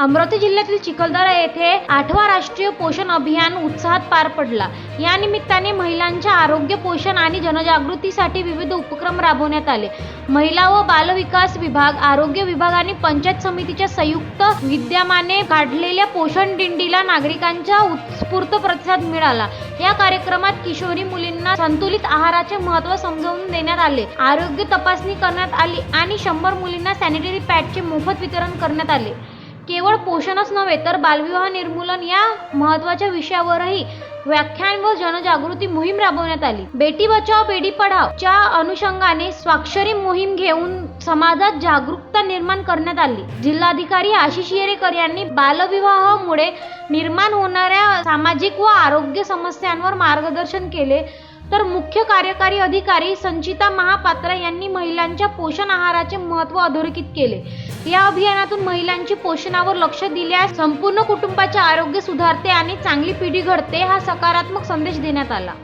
अमरावती जिल्ह्यातील चिखलदरा येथे आठवा राष्ट्रीय पोषण अभियान उत्साहात पार पडला. या निमित्ताने महिलांच्या आरोग्य पोषण आणि जनजागृतीसाठी विविध उपक्रम राबवण्यात आले. महिला व बालविकास विभाग आरोग्य विभाग आणि पंचायत समितीच्या संयुक्त विद्यमाने काढलेल्या पोषण दिंडीला नागरिकांचा उत्स्फूर्त प्रतिसाद मिळाला. या कार्यक्रमात किशोरी मुलींना संतुलित आहाराचे महत्त्व समजावून देण्यात आले. आरोग्य तपासणी करण्यात आली आणि शंभर मुलींना सॅनिटरी पॅडचे मोफत वितरण करण्यात आले. केवळ पोषणच नव्हे तर बालविवाह निर्मूलन या महत्त्वाच्या विषयावरही व्याख्यान व जनजागृती मोहीम राबवण्यात आली. बेटी बचाव बेटी पढाव च्या अनुषंगाने स्वाक्षरी मोहीम घेऊन समाजात जागरूकता निर्माण करण्यात आली. जिल्हाधिकारी आशिष येरेकर यांनी बालविवाहामुळे निर्माण होणाऱ्या सामाजिक व आरोग्य समस्यांवर मार्गदर्शन केले. तर मुख्य कार्यकारी अधिकारी संचिता महापात्रा यांनी महिलांच्या पोषण आहाराचे महत्त्व अधोरेखित केले. या अभियानातून महिलांची पोषणावर लक्ष दिल्यास संपूर्ण कुटुंबाचे आरोग्य सुधारते आणि चांगली पिढी घडते हा सकारात्मक संदेश देण्यात आला.